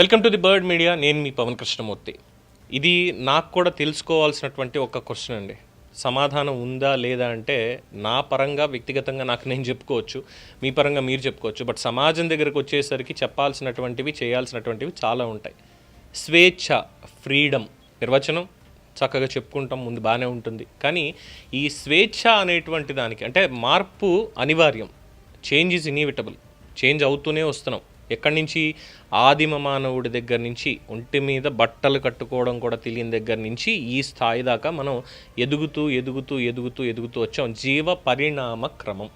Welcome to the bird media. నేను మీ పవన్ కృష్ణమూర్తి. ఇది నాకు కూడా తెలుసుకోవాల్సినటువంటి ఒక క్వశ్చన్ అండి. సమాధానం ఉందా లేదా అంటే నా పరంగా వ్యక్తిగతంగా నాకు నేను చెప్పుకోవచ్చు మీ పరంగా మీరు చెప్పుకోవచ్చు బట్ సమాజం దగ్గరకు వచ్చేసరికి చెప్పాల్సినటువంటివి చేయాల్సినటువంటివి చాలా ఉంటాయి. స్వేచ్ఛ ఫ్రీడమ్ నిర్వచనం చక్కగా చెప్పుకుంటాం ముందు బాగానే ఉంటుంది. కానీ ఈ స్వేచ్ఛ అనేటువంటి దానికి అంటే మార్పు అనివార్యం. చేంజ్ ఈజ్ ఇన్ఈవిటబుల్ చేంజ్ అవుతూనే వస్తున్నాం. ఎక్కడి నుంచి? ఆదిమ మానవుడి దగ్గర నుంచి ఒంటి మీద బట్టలు కట్టుకోవడం కూడా తెలియని దగ్గర నుంచి ఈ స్థాయి దాకా మనం ఎదుగుతూ ఎదుగుతూ ఎదుగుతూ ఎదుగుతూ వచ్చాం. జీవ పరిణామ క్రమం.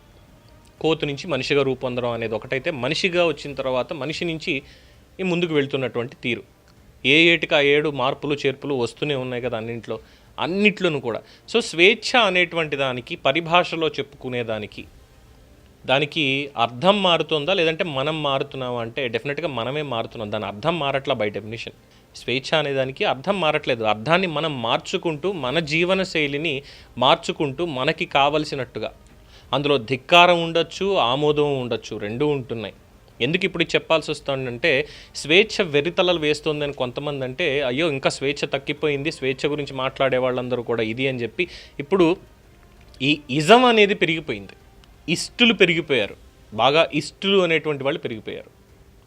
కోతు నుంచి మనిషిగా రూపొందడం అనేది ఒకటైతే మనిషిగా వచ్చిన తర్వాత మనిషి నుంచి ఈ ముందుకు వెళ్తున్నటువంటి తీరు. ఏ ఏటికి ఆ ఏడు మార్పులు చేర్పులు వస్తూనే ఉన్నాయి కదా అన్నింట్లో. అన్నిట్లోనూ కూడా. సో స్వేచ్ఛ అనేటువంటి దానికి పరిభాషలో చెప్పుకునేదానికి దానికి అర్థం మారుతుందా? లేదంటే మనం మారుతున్నామా? అంటే డెఫినెట్గా మనమే మారుతున్నాం. దాని అర్థం మారట్లా బై డెఫినేషన్ స్వేచ్ఛ అనేదానికి అర్థం మారట్లేదు. అర్థాన్ని మనం మార్చుకుంటూ మన జీవన శైలిని మార్చుకుంటూ మనకి కావలసినట్టుగా. అందులో ధిక్కారం ఉండొచ్చు ఆమోదం ఉండొచ్చు రెండూ ఉంటున్నాయి. ఎందుకు ఇప్పుడు చెప్పాల్సి వస్తుందంటే స్వేచ్ఛ వెరితలలు వేస్తుందని కొంతమంది అంటే అయ్యో ఇంకా స్వేచ్ఛ తగ్గిపోయింది స్వేచ్ఛ గురించి మాట్లాడే వాళ్ళందరూ కూడా ఇది అని చెప్పి ఇప్పుడు ఈ ఇజం అనేది పెరిగిపోయింది. ఇష్టులు పెరిగిపోయారు. బాగా ఇష్టులు అనేటువంటి వాళ్ళు పెరిగిపోయారు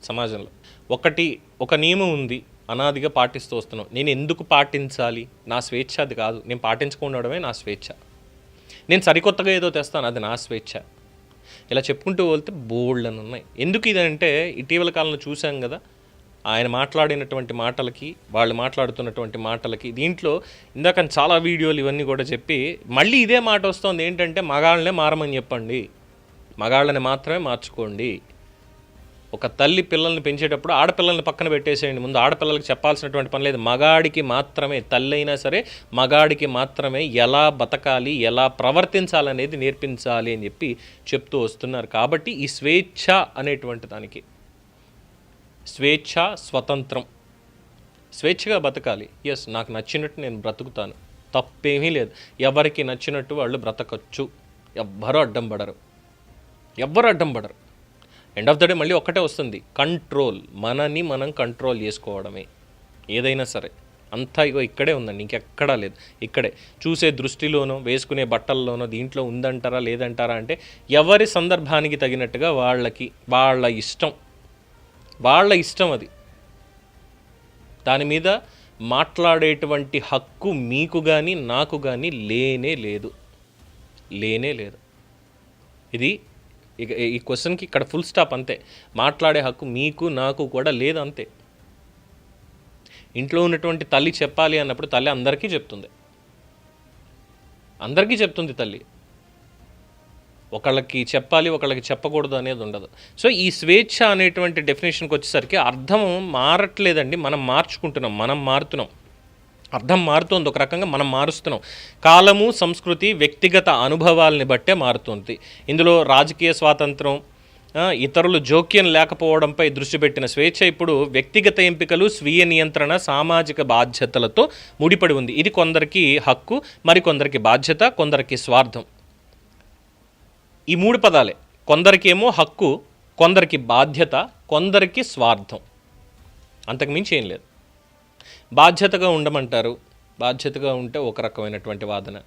సమాజంలో. ఒకటి ఒక నియమం ఉంది అనాదిగా పాటిస్తూ వస్తున్నాం నేను ఎందుకు పాటించాలి? నా స్వేచ్ఛ అది కాదు. నేను పాటించకుండడమే నా స్వేచ్ఛ. నేను సరికొత్తగా ఏదో తెస్తాను అది నా స్వేచ్ఛ. ఇలా చెప్పుకుంటూ వెళ్తే బోల్డ్ అని ఉన్నాయి. ఎందుకు ఇదంటే ఇటీవల కాలంలో చూసాం కదా ఆయన మాట్లాడినటువంటి మాటలకి వాళ్ళు మాట్లాడుతున్నటువంటి మాటలకి దీంట్లో ఇందాక చాలా వీడియోలు ఇవన్నీ కూడా చెప్పి మళ్ళీ ఇదే మాట వస్తుంది ఏంటంటే మగాళ్ళనే మారమని చెప్పండి. మగాళ్ళని మాత్రమే మార్చుకోండి. ఒక తల్లి పిల్లల్ని పెంచేటప్పుడు ఆడపిల్లల్ని పక్కన పెట్టేసేయండి. ముందు ఆడపిల్లలకి చెప్పాల్సినటువంటి పని లేదు. మగాడికి మాత్రమే తల్లి అయినా సరే మగాడికి మాత్రమే ఎలా బతకాలి ఎలా ప్రవర్తించాలనేది నేర్పించాలి అని చెప్పి చెప్తూ వస్తున్నారు. కాబట్టి ఈ స్వేచ్ఛ అనేటువంటి దానికి స్వేచ్ఛ స్వతంత్రం. స్వేచ్ఛగా బతకాలి. ఎస్ నాకు నచ్చినట్టు నేను బ్రతుకుతాను. తప్పేమీ లేదు. ఎవరికి నచ్చినట్టు వాళ్ళు బ్రతకచ్చు. ఎవ్వరూ అడ్డం పడరు. ఎవ్వరు అడ్డం పడరు. ఎండ్ ఆఫ్ ద డే మళ్ళీ ఒక్కటే వస్తుంది. కంట్రోల్ మనని మనం కంట్రోల్ చేసుకోవడమే. ఏదైనా సరే. అంతా ఇగో ఇక్కడే ఉందండి. ఇంకెక్కడా లేదు. ఇక్కడే. చూసే దృష్టిలోనో వేసుకునే బట్టల్లోనో దీంట్లో ఉందంటారా లేదంటారా అంటే ఎవరి సందర్భానికి తగినట్టుగా వాళ్ళకి వాళ్ళ ఇష్టం వాళ్ళ ఇష్టం అది. దాని మీద మాట్లాడేటువంటి హక్కు మీకు కానీ నాకు కానీ లేనే లేదు. లేనే లేదు. ఇది ఇక ఈ క్వశ్చన్కి ఇక్కడ ఫుల్ స్టాప్ అంతే. మాట్లాడే హక్కు మీకు నాకు కూడా లేదు అంతే. ఇంట్లో ఉన్నటువంటి తల్లి చెప్పాలి అన్నప్పుడు తల్లి అందరికీ చెప్తుంది. అందరికీ చెప్తుంది తల్లి. ఒకళ్ళకి చెప్పాలి ఒకళ్ళకి చెప్పకూడదు అనేది ఉండదు. సో ఈ స్వేచ్ఛ అనేటువంటి డెఫినేషన్కి వచ్చేసరికి అర్థం మారట్లేదండి. మనం మార్చుకుంటున్నాం మనం మారుతున్నాం. అర్థం మారుతోంది. ఒక రకంగా మనం మారుస్తున్నాం. కాలము సంస్కృతి వ్యక్తిగత అనుభవాల్ని బట్టే మారుతుంది. ఇందులో రాజకీయ స్వాతంత్రం ఇతరులు జోక్యం లేకపోవడంపై దృష్టి పెట్టిన స్వేచ్ఛ ఇప్పుడు వ్యక్తిగత ఎంపికలు స్వీయ నియంత్రణ సామాజిక బాధ్యతలతో ముడిపడి ఉంది. ఇది కొందరికి హక్కు మరికొందరికి బాధ్యత కొందరికి స్వార్థం. ఈ మూడు పదాలే. కొందరికేమో హక్కు కొందరికి బాధ్యత కొందరికి స్వార్థం. అంతకుమించి ఏం లేదు. బాధ్యతగా ఉండమంటారు. బాధ్యతగా ఉంటే ఒక రకమైనటువంటి వాదన.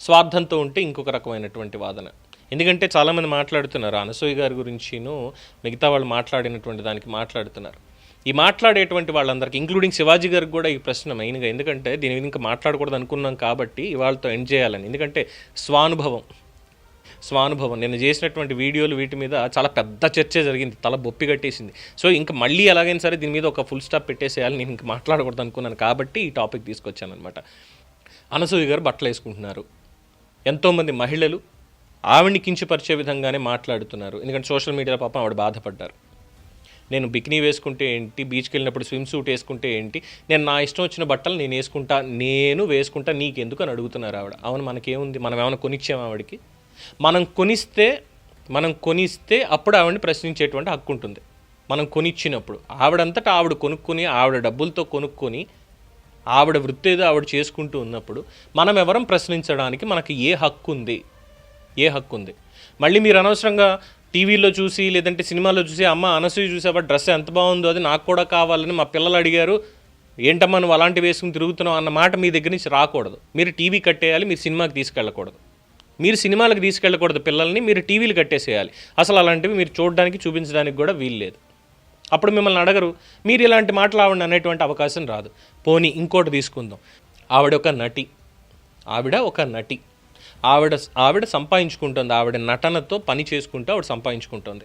స్వార్థంతో ఉంటే ఇంకొక రకమైనటువంటి వాదన. ఎందుకంటే చాలామంది మాట్లాడుతున్నారు అనసూయ గారి గురించిను మిగతా వాళ్ళు మాట్లాడినటువంటి దానికి మాట్లాడుతున్నారు. ఈ మాట్లాడేటువంటి వాళ్ళందరికీ ఇంక్లూడింగ్ శివాజీ గారికి కూడా ఈ ప్రశ్న మెయిన్గా. ఎందుకంటే దీని మీద ఇంకా మాట్లాడకూడదు అనుకున్నాం కాబట్టి ఇవాళతో ఎండ్ చేయాలని. ఎందుకంటే స్వానుభవం. స్వానుభవం. నేను చేసినటువంటి వీడియోలు వీటి మీద చాలా పెద్ద చర్చ జరిగింది. తల బొప్పి కట్టేసింది. సో ఇంకా మళ్ళీ ఎలాగైనా సరే దీని మీద ఒక ఫుల్ స్టాప్ పెట్టేసేయాలి. నేను ఇంకా మాట్లాడకూడదు అనుకున్నాను కాబట్టి ఈ టాపిక్ తీసుకొచ్చాను అనమాట అనసూయ గారు బట్టలు వేసుకుంటున్నారు. ఎంతోమంది మహిళలు ఆవిడ్ని కించపరిచే విధంగానే మాట్లాడుతున్నారు. ఎందుకంటే సోషల్ మీడియాలో పాపం ఆవిడ బాధపడ్డారు. నేను బికినీ వేసుకుంటే ఏంటి? బీచ్కి వెళ్ళినప్పుడు స్విమ్ సూట్ వేసుకుంటే ఏంటి? నేను నా ఇష్టం వచ్చిన బట్టలు నేను వేసుకుంటా నేను వేసుకుంటా నీకెందుకు అని అడుగుతున్నారు ఆవిడ. అవును మనకేముంది? మనం ఏమైనా కొనిచ్చాము ఆవిడకి? మనం కొనిస్తే మనం కొనిస్తే అప్పుడు ఆవిడని ప్రశ్నించేటువంటి హక్కు ఉంటుంది. మనం కొనిచ్చినప్పుడు. ఆవిడంతటా ఆవిడ కొనుక్కొని ఆవిడ డబ్బులతో కొనుక్కొని ఆవిడ వృత్తి ఏదో ఆవిడ చేసుకుంటూ ఉన్నప్పుడు మనం ఎవరం ప్రశ్నించడానికి మనకి ఏ హక్కు ఉంది? ఏ హక్కు ఉంది? మళ్ళీ మీరు అనవసరంగా టీవీలో చూసి లేదంటే సినిమాలో చూసి అమ్మ అనసూయ చూసావా డ్రెస్ ఎంత బాగుందో అది నాకు కూడా కావాలని మా పిల్లలు అడిగారు. ఏంటమ్మా నువ్వు అలాంటివి వేసుకుని తిరుగుతున్నావు అన్న మాట మీ దగ్గర నుంచి రాకూడదు. మీరు టీవీ కట్టేయాలి మీరు సినిమాకి తీసుకెళ్ళకూడదు. మీరు సినిమాలకు తీసుకెళ్ళకూడదు పిల్లల్ని మీరు టీవీలు కట్టేసేయాలి. అసలు అలాంటివి మీరు చూడడానికి చూపించడానికి కూడా వీలు లేదు. అప్పుడు మిమ్మల్ని అడగరు మీరు ఇలాంటి మాటలు ఆవిడ అనేటువంటి అవకాశం రాదు. పోనీ ఇంకోటి తీసుకుందాం. ఆవిడ ఒక నటి. ఆవిడ ఒక నటి. ఆవిడ ఆవిడ సంపాదించుకుంటుంది. ఆవిడ నటనతో పని చేసుకుంటూ ఆవిడ సంపాదించుకుంటుంది.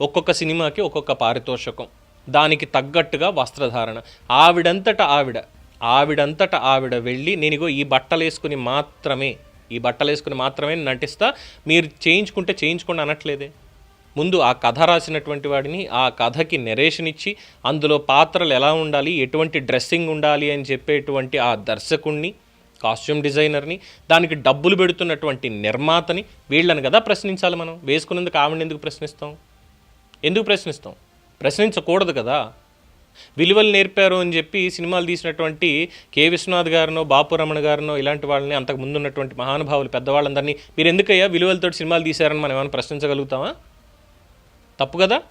ఒక్కొక్క సినిమాకి ఒక్కొక్క పారితోషకం. దానికి తగ్గట్టుగా వస్త్రధారణ. ఆవిడంతట ఆవిడ ఆవిడంతట ఆవిడ వెళ్ళి నేను ఇగో ఈ బట్టలు వేసుకుని మాత్రమే ఈ బట్టలు వేసుకుని మాత్రమే నటిస్తా. మీరు చేయించుకుంటే చేయించుకోండి అనట్లేదే. ముందు ఆ కథ రాసినటువంటి వాడిని ఆ కథకి నెరేషన్ ఇచ్చి అందులో పాత్రలు ఎలా ఉండాలి ఎటువంటి డ్రెస్సింగ్ ఉండాలి అని చెప్పేటువంటి ఆ దర్శకుణ్ణి కాస్ట్యూమ్ డిజైనర్ని దానికి డబ్బులు పెడుతున్నటువంటి నిర్మాతని వీళ్ళని కదా ప్రశ్నించాలి మనం? వేసుకున్నందుకు ఆవిడని ఎందుకు ప్రశ్నిస్తాం? ఎందుకు ప్రశ్నిస్తాం? ప్రశ్నించకూడదు కదా. విలువలు నేర్పారు అని చెప్పి సినిమాలు తీసినటువంటి కె విశ్వనాథ్ గారినో బాపు రమణ గారినో ఇలాంటి వాళ్ళని అంతకు ముందు ఉన్నటువంటి మహానుభావులు పెద్దవాళ్ళందరినీ మీరు ఎందుకయ్యా విలువలతో సినిమాలు తీశారని మనం ఏమైనా ప్రశ్నించగలుగుతామా? తప్పు కదా?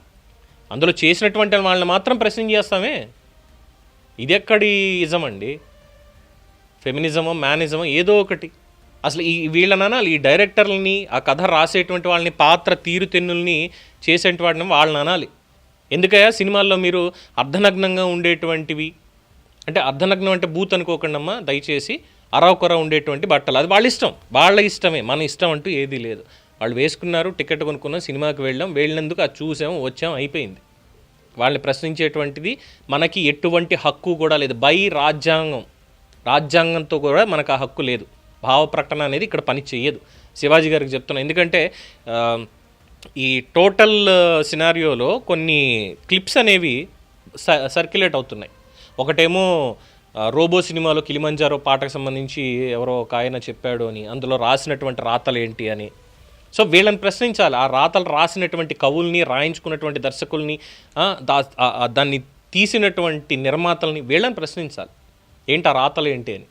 అందులో చేసినటువంటి వాళ్ళని మాత్రం ప్రశ్న చేస్తామే. ఇది ఎక్కడి ఇజం అండి? ఫెమినిజమో మ్యానిజమో ఏదో ఒకటి. అసలు ఈ వీళ్ళనన్నా ఈ డైరెక్టర్లని ఆ కథ రాసేటువంటి వాళ్ళని పాత్ర తీరుతెన్నుల్ని చేసేటువంటి వాడిని వాళ్ళని అనాలి. ఎందుకయ్యా? సినిమాల్లో మీరు అర్ధనగ్నంగా ఉండేటువంటివి అంటే అర్ధనగ్నం అంటే బూత్ అనుకోకండి దయచేసి అరవకొర ఉండేటువంటి బట్టలు. అది వాళ్ళ ఇష్టం. వాళ్ళ ఇష్టమే మన ఇష్టం అంటూ ఏదీ లేదు. వాళ్ళు వేసుకున్నారు టికెట్ కొనుక్కున్నాం సినిమాకి వెళ్ళాం వెళ్ళినందుకు అది చూసాం వచ్చాం అయిపోయింది. వాళ్ళని ప్రశ్నించేటువంటిది మనకి ఎటువంటి హక్కు కూడా లేదు. బై రాజ్యాంగం. రాజ్యాంగంతో కూడా మనకు ఆ హక్కు లేదు. భావ ప్రకటన అనేది ఇక్కడ పని చేయదు శివాజీ గారికి చెప్తున్నాను ఎందుకంటే ఈ టోటల్ uh, సినారియోలో కొన్ని క్లిప్స్ అనేవి స సర్క్యులేట్ అవుతున్నాయి. ఒకటేమో uh, రోబో సినిమాలో కిలిమంజారో పాటకు సంబంధించి ఎవరో ఒక ఆయన చెప్పాడు అని అందులో రాసినటువంటి రాతలు ఏంటి అని. సో వీళ్ళని ప్రశ్నించాలి. ఆ రాతలు రాసినటువంటి కవుల్ని రాయించుకున్నటువంటి దర్శకుల్ని దా- దాన్ని తీసినటువంటి నిర్మాతల్ని వీళ్ళని ప్రశ్నించాలి. ఏంటి ఆ రాతలు ఏంటి అని.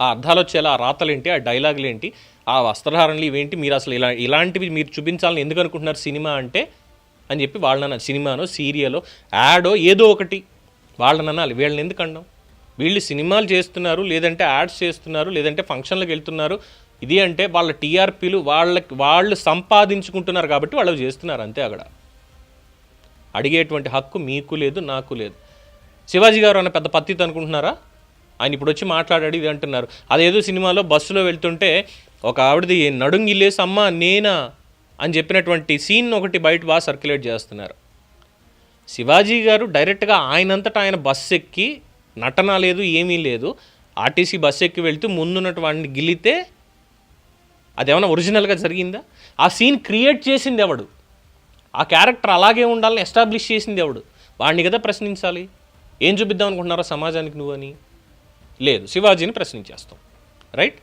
ఆ అర్థాలు వచ్చేలా ఆ రాతలు ఏంటి ఆ డైలాగులు ఏంటి ఆ వస్త్రధారణలు ఇవేంటి మీరు అసలు ఇలా ఇలాంటివి మీరు చూపించాలని ఎందుకు అనుకుంటున్నారు సినిమా అంటే అని చెప్పి వాళ్ళని సినిమానో సీరియలో యాడో ఏదో ఒకటి వాళ్ళని అనాలి. వీళ్ళని ఎందుకు అన్నాం వీళ్ళు సినిమాలు చేస్తున్నారు లేదంటే యాడ్స్ చేస్తున్నారు లేదంటే ఫంక్షన్లకు వెళ్తున్నారు. ఇది అంటే వాళ్ళ టీఆర్పీలు వాళ్ళకి వాళ్ళు సంపాదించుకుంటున్నారు కాబట్టి వాళ్ళు చేస్తున్నారు అంతే అక్కడ. అడిగేటువంటి హక్కు మీకు లేదు నాకు లేదు. శివాజీ గారు అన్న పెద్ద పత్తిత అనుకుంటున్నారా? ఆయన ఇప్పుడు వచ్చి మాట్లాడాడు ఇది అంటున్నారు. అదేదో సినిమాలో బస్సులో వెళ్తుంటే ఒక ఆవిడది నడుంగిల్లేసి అమ్మ నేనా? అని చెప్పినటువంటి సీన్ ఒకటి బయట బాగా సర్క్యులేట్ చేస్తున్నారు. శివాజీ గారు డైరెక్ట్గా ఆయనంతటా ఆయన బస్సు ఎక్కి నటన లేదు ఏమీ లేదు. ఆర్టీసీ బస్సు ఎక్కి వెళ్తూ ముందున్నటువంటి వాడిని గిలితే అదేమన్నా ఒరిజినల్గా జరిగిందా? ఆ సీన్ క్రియేట్ చేసింది ఎవడు? ఆ క్యారెక్టర్ అలాగే ఉండాలని ఎస్టాబ్లిష్ చేసింది ఎవడు? వాడిని కదా ప్రశ్నించాలి. ఏం చూపిద్దాం అనుకుంటున్నారో సమాజానికి నువ్వని లేదు. శివాజీని ప్రశ్నించేస్తాం. రైట్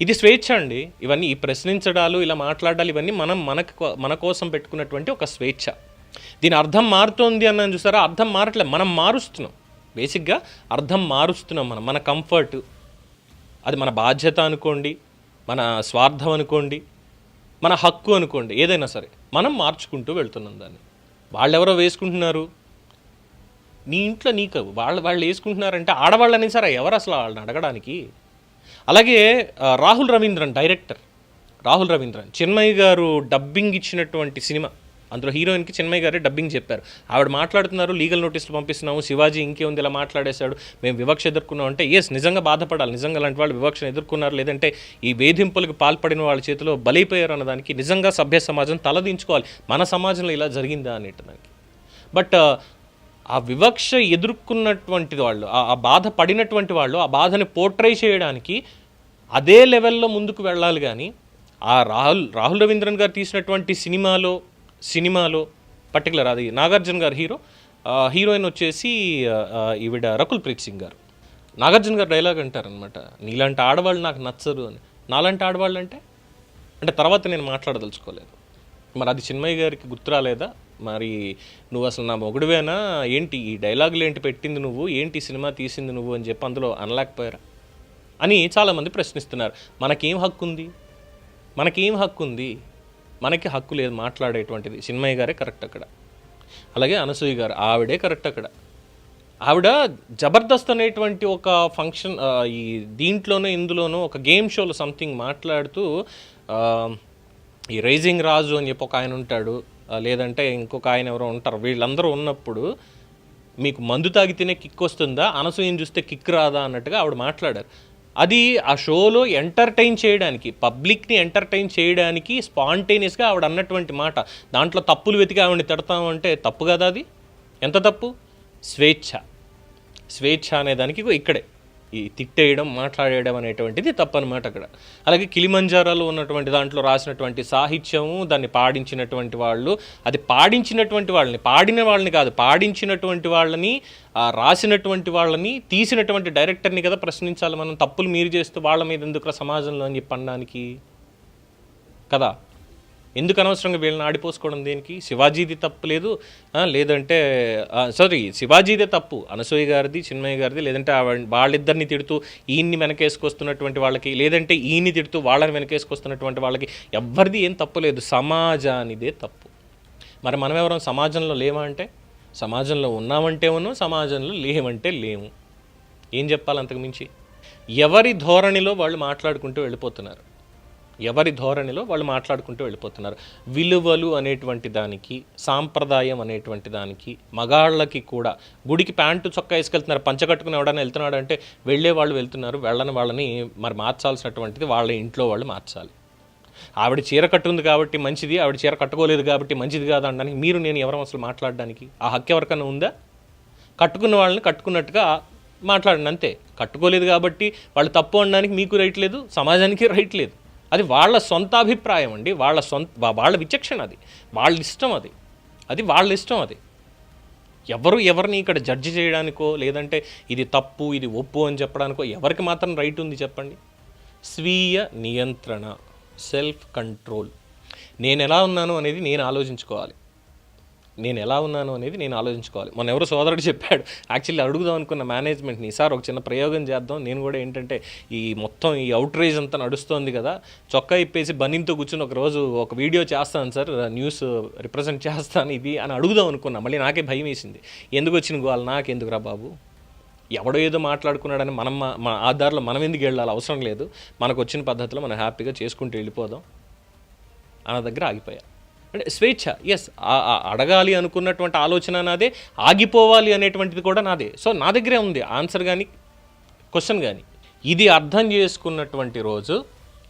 ఇది స్వేచ్ఛ అండి. ఇవన్నీ ఈ ప్రశ్నించడాలు ఇలా మాట్లాడాలి ఇవన్నీ మనం మనకు మన కోసం పెట్టుకున్నటువంటి ఒక స్వేచ్ఛ. దీని అర్థం మారుతోంది అన్నది చూసారా? అర్థం మారట్లేదు మనం మారుస్తున్నాం. బేసిక్గా అర్థం మారుస్తున్నాం మనం. మన కంఫర్ట్. అది మన బాధ్యత అనుకోండి. మన స్వార్థం అనుకోండి. మన హక్కు అనుకోండి. ఏదైనా సరే. మనం మార్చుకుంటూ వెళ్తున్నాం దాన్ని. వాళ్ళెవరో వేసుకుంటున్నారు? నీ ఇంట్లో నీకు వాళ్ళు వాళ్ళు వేసుకుంటున్నారంటే ఆడవాళ్ళని సరే ఎవరు అసలు వాళ్ళని అడగడానికి? అలాగే రాహుల్ రవీంద్రన్ డైరెక్టర్ రాహుల్ రవీంద్రన్ చిన్మయ్య గారు డబ్బింగ్ ఇచ్చినటువంటి సినిమా అందులో హీరోయిన్కి చిన్మయ్య గారే డబ్బింగ్ చెప్పారు. ఆవిడ మాట్లాడుతున్నారు లీగల్ నోటీసులు పంపిస్తున్నాము శివాజీ ఇంకేముంది ఇలా మాట్లాడేశాడు మేము వివక్ష ఎదుర్కొన్నాం. అంటే ఎస్ నిజంగా బాధపడాలి నిజంగా అలాంటి వాళ్ళు వివక్షను ఎదుర్కొన్నారు లేదంటే ఈ వేధింపులకు పాల్పడిన వాళ్ళ చేతిలో బలైపోయారు అన్నదానికి నిజంగా సభ్య సమాజం తలదించుకోవాలి మన సమాజంలో ఇలా జరిగిందా? అనేటి దానికి బట్ ఆ వివక్ష ఎదుర్కొన్నటువంటి వాళ్ళు ఆ బాధ పడినటువంటి వాళ్ళు ఆ బాధని పోర్ట్రే చేయడానికి అదే లెవెల్లో ముందుకు వెళ్ళాలి కానీ ఆ రాహుల్ రాహుల్ రవీంద్రన్ గారు తీసినటువంటి సినిమాలో సినిమాలో పర్టికులర్ అది నాగార్జున గారు హీరో హీరోయిన్ వచ్చేసి ఈవిడ రకుల్ ప్రీత్ సింగ్ గారు. నాగార్జున గారు డైలాగ్ అంటారనమాట నీలాంటి ఆడవాళ్ళు నాకు నచ్చరు అని. నాలాంటి ఆడవాళ్ళు అంటే అంటే తర్వాత నేను మాట్లాడదలుచుకోలేదు. మరి అది చిన్మయ్య గారికి గుర్తు రాలేదా మరి నువ్వు అసలు నా మొగుడువేనా? ఏంటి ఈ డైలాగులు ఏంటి పెట్టింది నువ్వు? ఏంటి సినిమా తీసింది నువ్వు అని చెప్పి అందులో అనలేకపోయారా? అని చాలామంది ప్రశ్నిస్తున్నారు. మనకేం హక్కు ఉంది మనకేం హక్కు ఉంది మనకి హక్కు లేదు మాట్లాడేటువంటిది. సినిమయ్య గారే కరెక్ట్ అక్కడ. అలాగే అనసూయ గారు ఆవిడే కరెక్ట్ అక్కడ. ఆవిడ జబర్దస్త్ అనేటువంటి ఒక ఫంక్షన్ ఈ దీంట్లోనూ ఇందులోనూ ఒక గేమ్ షోలో సంథింగ్ మాట్లాడుతూ ఈ రైజింగ్ రాజు అని చెప్పి ఒక ఆయన ఉంటాడు. లేదంటే ఇంకొక ఆయన ఎవరో ఉంటారు. వీళ్ళందరూ ఉన్నప్పుడు మీకు మందు తాగితేనే కిక్ వస్తుందా? అనసూయం చూస్తే కిక్ రాదా అన్నట్టుగా ఆవిడ మాట్లాడారు. అది ఆ షోలో ఎంటర్టైన్ చేయడానికి పబ్లిక్ని ఎంటర్టైన్ చేయడానికి స్పాంటేనియస్గా ఆవిడ అన్నటువంటి మాట. దాంట్లో తప్పులు వెతికి ఆవిడని తిడతామంటే తప్పు కదా అది? ఎంత తప్పు? స్వేచ్ఛ. స్వేచ్ఛ అనే దానికి ఇక్కడే. ఈ తిట్టేయడం మాట్లాడేయడం అనేటువంటిది తప్పనమాట అక్కడ. అలాగే కిలిమంజారాలో ఉన్నటువంటి దాంట్లో రాసినటువంటి సాహిత్యము దాన్ని పాడించినటువంటి వాళ్ళు అది పాడించినటువంటి వాళ్ళని పాడిన వాళ్ళని కాదు పాడించినటువంటి వాళ్ళని రాసినటువంటి వాళ్ళని తీసినటువంటి డైరెక్టర్ని కదా ప్రశ్నించాలి మనం తప్పులు మీరు చేస్తూ వాళ్ళ మీద ఎందుకు సమాజంలో అని చెప్పి కదా? ఎందుకు అనవసరంగా వీళ్ళని ఆడిపోసుకోవడం దేనికి? శివాజీది తప్పు లేదు. లేదంటే సారీ శివాజీదే తప్పు. అనసూయ గారిది చిన్మయ్య గారిది లేదంటే వాళ్ళిద్దరిని తిడుతూ ఈయన్ని వెనకేసుకొస్తున్నటువంటి వాళ్ళకి లేదంటే ఈయన్ని తిడుతూ వాళ్ళని వెనకేసుకొస్తున్నటువంటి వాళ్ళకి ఎవ్వరిది ఏం తప్పు లేదు. సమాజానిదే తప్పు. మరి మనం ఎవరం సమాజంలో లేమా అంటే? సమాజంలో ఉన్నామంటే ఉన్నాం సమాజంలో లేవంటే లేము. ఏం చెప్పాలి అంతకుమించి ఎవరి ధోరణిలో వాళ్ళు మాట్లాడుకుంటూ వెళ్ళిపోతున్నారు? ఎవరి ధోరణిలో వాళ్ళు మాట్లాడుకుంటూ వెళ్ళిపోతున్నారు. విలువలు అనేటువంటి దానికి సాంప్రదాయం అనేటువంటి దానికి మగాళ్ళకి కూడా గుడికి ప్యాంటు చొక్కా వేసుకెళ్తున్నారు. పంచకట్టుకుని ఎవడైనా వెళ్తున్నాడు అంటే వెళ్ళే వాళ్ళు వెళ్తున్నారు. వెళ్ళని వాళ్ళని మరి మార్చాల్సినటువంటిది వాళ్ళ ఇంట్లో వాళ్ళు మార్చాలి. ఆవిడ చీర కట్టుంది కాబట్టి మంచిది ఆవిడ చీర కట్టుకోలేదు కాబట్టి మంచిది కాదు అనడానికి మీరు నేను ఎవరం అసలు మాట్లాడడానికి? ఆ హక్కు ఎవరికైనా ఉందా? కట్టుకున్న వాళ్ళని కట్టుకున్నట్టుగా మాట్లాడండి అంతే. కట్టుకోలేదు కాబట్టి వాళ్ళు తప్పు అనడానికి మీకు రైట్ లేదు సమాజానికి రైట్ లేదు. అది వాళ్ళ సొంత అభిప్రాయం అండి. వాళ్ళ సొంత వాళ్ళ విచక్షణ అది. వాళ్ళ ఇష్టం అది. అది వాళ్ళ ఇష్టం అది. ఎవరు ఎవరిని ఇక్కడ జడ్జి చేయడానికో లేదంటే ఇది తప్పు ఇది ఒప్పు అని చెప్పడానికో ఎవరికి మాత్రం రైట్ ఉంది చెప్పండి. స్వీయ నియంత్రణ సెల్ఫ్ కంట్రోల్. నేను ఎలా ఉన్నాను అనేది నేను ఆలోచించుకోవాలి. నేను ఎలా ఉన్నాను అనేది నేను ఆలోచించుకోవాలి. మొన్న ఎవరో సోదరుడు చెప్పాడు యాక్చువల్లీ అడుగుదాం అనుకున్న మేనేజ్మెంట్ని సార్ ఒక చిన్న ప్రయోగం చేద్దాం. నేను కూడా ఏంటంటే ఈ మొత్తం ఈ అవుట్ రేజ్ అంతా నడుస్తోంది కదా చొక్కా ఇప్పేసి బనీన్తో కూర్చుని ఒక రోజు ఒక వీడియో చేస్తాను సార్ న్యూస్ రిప్రజెంట్ చేస్తాను ఇది అని అడుగుదాం అనుకున్నా. మళ్ళీ నాకే భయం వేసింది. ఎందుకు వచ్చిన గోవాలి నాకెందుకురా బాబు? ఎవడో ఏదో మాట్లాడుకున్నాడని మనం మా- మన ఆధార్లో మనం ఎందుకు వెళ్ళాలి? అవసరం లేదు. మనకు వచ్చిన పద్ధతిలో మనం హ్యాపీగా చేసుకుంటూ వెళ్ళిపోదాం. అన్న దగ్గర ఆగిపోయా. అంటే స్వేచ్ఛ. ఎస్ అడగాలి అనుకున్నటువంటి ఆలోచన నాదే ఆగిపోవాలి అనేటువంటిది కూడా నాదే. సో నా దగ్గరే ఉంది. ఆన్సర్ కానీ క్వశ్చన్ కానీ ఇది అర్థం చేసుకున్నటువంటి రోజు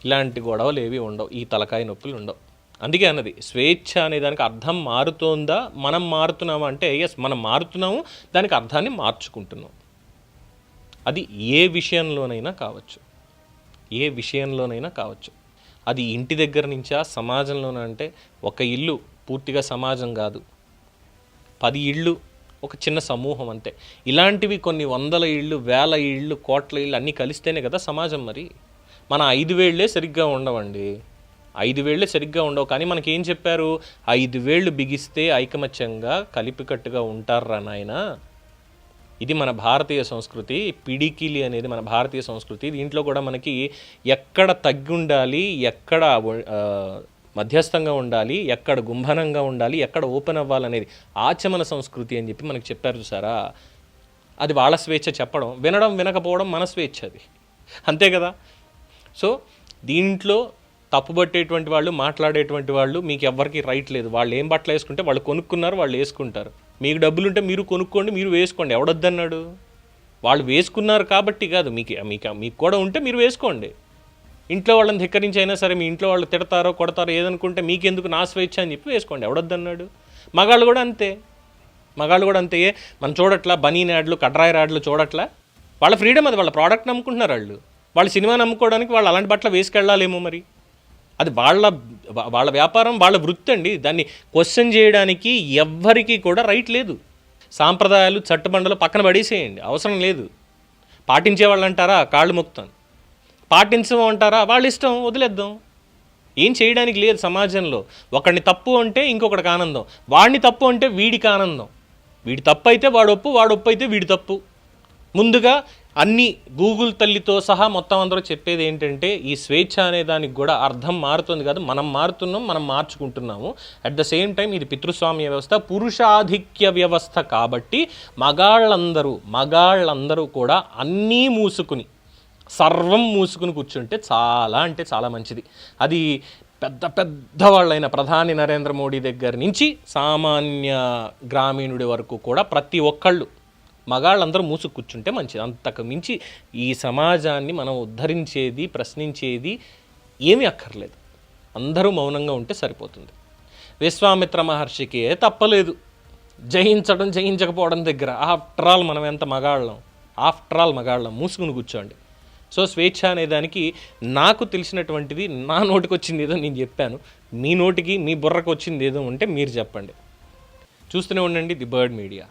ఇలాంటి గొడవలు ఏవి ఉండవు. ఈ తలకాయ నొప్పులు ఉండవు. అందుకే అన్నది స్వేచ్ఛ అనే దానికి అర్థం మారుతోందా? మనం మారుతున్నామా? అంటే ఎస్ మనం మారుతున్నాము దానికి అర్థాన్ని మార్చుకుంటున్నాం. అది ఏ విషయంలోనైనా కావచ్చు. ఏ విషయంలోనైనా కావచ్చు. అది ఇంటి దగ్గర నుంచా సమాజంలోన అంటే ఒక ఇల్లు పూర్తిగా సమాజం కాదు. పది ఇళ్ళు ఒక చిన్న సమూహం అంతే. ఇలాంటివి కొన్ని వందల ఇళ్ళు వేల ఇళ్ళు కోట్ల ఇళ్ళు అన్నీ కలిస్తేనే కదా సమాజం మరి? మన ఐదు వేళ్ళే సరిగ్గా ఉండవండి. ఐదు వేళ్ళే సరిగ్గా ఉండవు. కానీ మనకి ఏం చెప్పారు? ఐదు వేళ్ళు బిగిస్తే ఐకమత్యంగా కలిపికట్టుగా ఉంటారా నాయనా? ఇది మన భారతీయ సంస్కృతి పిడికిలి అనేది మన భారతీయ సంస్కృతి. దీంట్లో కూడా మనకి ఎక్కడ తగ్గి ఉండాలి ఎక్కడ మధ్యస్థంగా ఉండాలి ఎక్కడ గుంభనంగా ఉండాలి ఎక్కడ ఓపెన్ అవ్వాలనేది ఆచమన సంస్కృతి అని చెప్పి మనకు చెప్పారు చూసారా? అది వాళ్ళ స్వేచ్ఛ చెప్పడం వినడం వినకపోవడం మన స్వేచ్ఛ అది. అంతే కదా? సో దీంట్లో తప్పుబట్టేటువంటి వాళ్ళు మాట్లాడేటువంటి వాళ్ళు మీకు ఎవరికి రైట్ లేదు. వాళ్ళు ఏం బట్టలు వేసుకుంటే వాళ్ళు కొనుక్కున్నారు వాళ్ళు వేసుకుంటారు. మీకు డబ్బులు ఉంటే మీరు కొనుక్కోండి మీరు వేసుకోండి. ఎవడొద్దన్నాడు? వాళ్ళు వేసుకున్నారు కాబట్టి కాదు. మీకు మీకు మీకు కూడా ఉంటే మీరు వేసుకోండి. ఇంట్లో వాళ్ళని ధిక్కరించి అయినా సరే మీ ఇంట్లో వాళ్ళు తిడతారో కొడతారో ఏదనుకుంటే మీకెందుకు నా స్వేచ్ఛ అని చెప్పి వేసుకోండి. ఎవడొద్దన్నాడు? మగాళ్ళు కూడా అంతే. మగాళ్ళు కూడా అంతే. మనం చూడట్లా బనీన్ యాడ్లు కడ్రాయి యాడ్లు చూడట్లా. వాళ్ళ ఫ్రీడమ్ అది. వాళ్ళ ప్రోడక్ట్ నమ్ముకుంటున్నారు వాళ్ళు. వాళ్ళ సినిమా నమ్ముకోవడానికి వాళ్ళు అలాంటి బట్టలు వేసుకెళ్ళాలేమో మరి. అది వాళ్ళ వాళ్ళ వ్యాపారం వాళ్ళ వృత్తి అండి. దాన్ని క్వశ్చన్ చేయడానికి ఎవ్వరికీ కూడా రైట్ లేదు. సాంప్రదాయాలు చట్టబండలు పక్కన పడేసేయండి. అవసరం లేదు. పాటించే వాళ్ళు అంటారా? కాళ్ళు మొక్కుతాను పాటించమంటారా వాళ్ళ ఇష్టం వదిలేద్దాం. ఏం చేయడానికి లేదు సమాజంలో. ఒకడిని తప్పు అంటే ఇంకొకటికి ఆనందం. వాడిని తప్పు అంటే వీడికి ఆనందం. వీడి తప్పు అయితే వాడు ఒప్పు వాడు ఒప్పు అయితే వీడి తప్పు. ముందుగా అన్ని గూగుల్ తల్లితో సహా మొత్తం అందరూ చెప్పేది ఏంటంటే ఈ స్వేచ్ఛ అనే దానికి కూడా అర్థం మారుతుంది కాదు మనం మారుతున్నాం మనం మార్చుకుంటున్నాము. అట్ ద సేమ్ టైం ఇది పితృస్వామ్య వ్యవస్థ పురుషాధిక్య వ్యవస్థ కాబట్టి మగాళ్ళందరూ మగాళ్ళందరూ కూడా అన్నీ మూసుకుని సర్వం మూసుకుని కూర్చుంటే చాలా అంటే చాలా మంచిది. అది పెద్ద పెద్ద వాళ్ళైన ప్రధాని నరేంద్ర మోడీ దగ్గర నుంచి సామాన్య గ్రామీణుడి వరకు కూడా ప్రతి ఒక్కళ్ళు మగాళ్ళందరూ మూసు కూర్చుంటే మంచిది. అంతకు మించి ఈ సమాజాన్ని మనం ఉద్ధరించేది ప్రశ్నించేది ఏమీ అక్కర్లేదు. అందరూ మౌనంగా ఉంటే సరిపోతుంది. విశ్వామిత్ర మహర్షికి తప్పలేదు. జయించడం జయించకపోవడం దగ్గర. ఆఫ్టర్ ఆల్ మనం ఎంత మగాళ్ళం? After all మగాళ్ళం. మూసుకుని కూర్చోండి. సో స్వేచ్ఛ అనే దానికి నాకు తెలిసినటువంటిది నా నోటికి వచ్చింది ఏదో నేను చెప్పాను. మీ నోటికి మీ బుర్రకు వచ్చింది ఏదో ఉంటే మీరు చెప్పండి. చూస్తూనే ఉండండి ది బర్డ్ మీడియా.